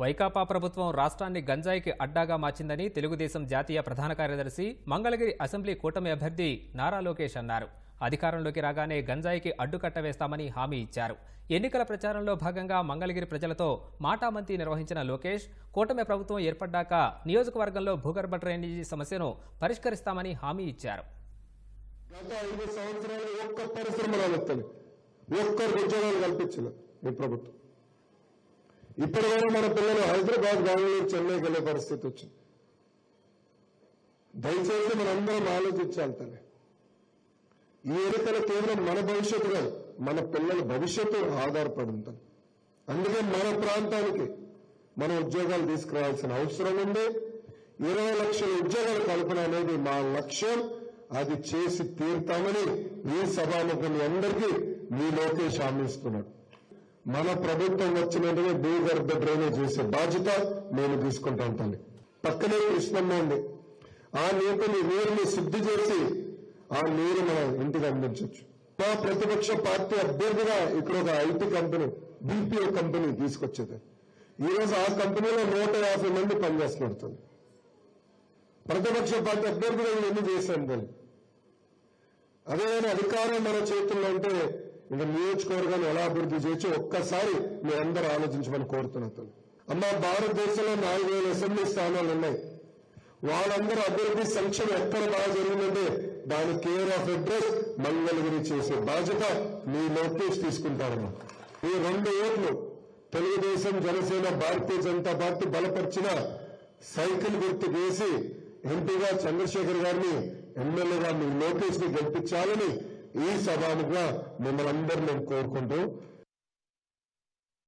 వైకాపా ప్రభుత్వం రాష్ట్రాన్ని గంజాయికి అడ్డాగా మార్చిందని తెలుగుదేశం జాతీయ ప్రధాన కార్యదర్శి మంగళగిరి అసెంబ్లీ కూటమి అభ్యర్థి నారా లోకేష్ అన్నారు. అధికారంలోకి రాగానే గంజాయికి అడ్డుకట్ట వేస్తామని హామీ ఇచ్చారు. ఎన్నికల ప్రచారంలో భాగంగా మంగళగిరి ప్రజలతో మాటామంతి నిర్వహించిన లోకేష్ కూటమి ప్రభుత్వం ఏర్పడ్డాక నియోజకవర్గంలో భూగర్భ డ్రైనేజీ సమస్యను పరిష్కరిస్తామని హామీ ఇచ్చారు. గత ఐదు సంవత్సరాలు ఒక్క పరిశ్రమ రాలెత్తలే ఉద్యోగాలు కల్పించలే ఈ ప్రభుత్వం. ఇప్పటికైనా మన పిల్లలు హైదరాబాద్ బెంగళూరు చెన్నైకి వెళ్ళే పరిస్థితి వచ్చింది. దయచేసి మనందరం ఆలోచించాలి తల్లి. ఈ ఎన్నికల కేవలం మన భవిష్యత్తు కాదు మన పిల్లల భవిష్యత్తు ఆధారపడి ఉంటుంది. అందుకే మన ప్రాంతానికి మన ఉద్యోగాలు తీసుకురావాల్సిన అవసరం ఉంది. ఇరవై లక్షల ఉద్యోగాల కల్పన అనేది మా లక్ష్యం. అది చేసి తీరుతామని ఈ సభాముఖం అందరికీ మీ లోకేష్ హామీ ఇస్తున్నాడు. మన ప్రభుత్వం వచ్చినట్టుగా భూగర్భ డ్రైనేజ్ చేసే బాధ్యత నేను తీసుకుంటాను తల్లి పక్కనే కృష్ణమ్మ ఉంది. ఆ నీటిని నీరుని శుద్ధి చేసి ఆ నీరు మన ఇంటికి అందించవచ్చు. మా ప్రతిపక్ష పార్టీ అభ్యర్థిగా ఇక్కడ ఒక ఐటీ కంపెనీ బీపీఓ కంపెనీ తీసుకొచ్చేది. ఈ రోజు ఆ కంపెనీలో నూట యాభై మంది పనిచేస్తున్నారు ప్రతిపక్ష పార్టీ అభ్యర్థిగా ఇవన్నీ చేశాను దాన్ని? అదే అధికారం మన చేతుల్లో అంటే ఇంకా నియోజకవర్గాన్ని ఎలా అభివృద్ధి చేయొచ్చు ఒక్కసారి మీరందరూ ఆలోచించమని కోరుతున్నాను అమ్మ భారతదేశంలో నాలుగు వేల అసెంబ్లీ స్థానాలు ఉన్నాయి. వాళ్ళందరూ అభివృద్ధి సంక్షేమం ఎక్కడ బాగా జరిగిందంటే దాని కేర్ ఆఫ్ అడ్రస్ మంగళగిరి చేసే బాధ్యత మీ లోకేష్ తీసుకుంటారమ్మా. ఈ రెండు ఏళ్ళు తెలుగుదేశం జనసేన భారతీయ జనతా పార్టీ బలపరిచిన సైకిల్ గుర్తు వేసి ఎంపీగా చంద్రశేఖర్ గారిని ఎమ్మెల్యేగా మీ లోకేష్ని గెలిపించాలని ఈ సభాముగా మిమ్మల్ని అందరూ మేము కోరుకుంటూ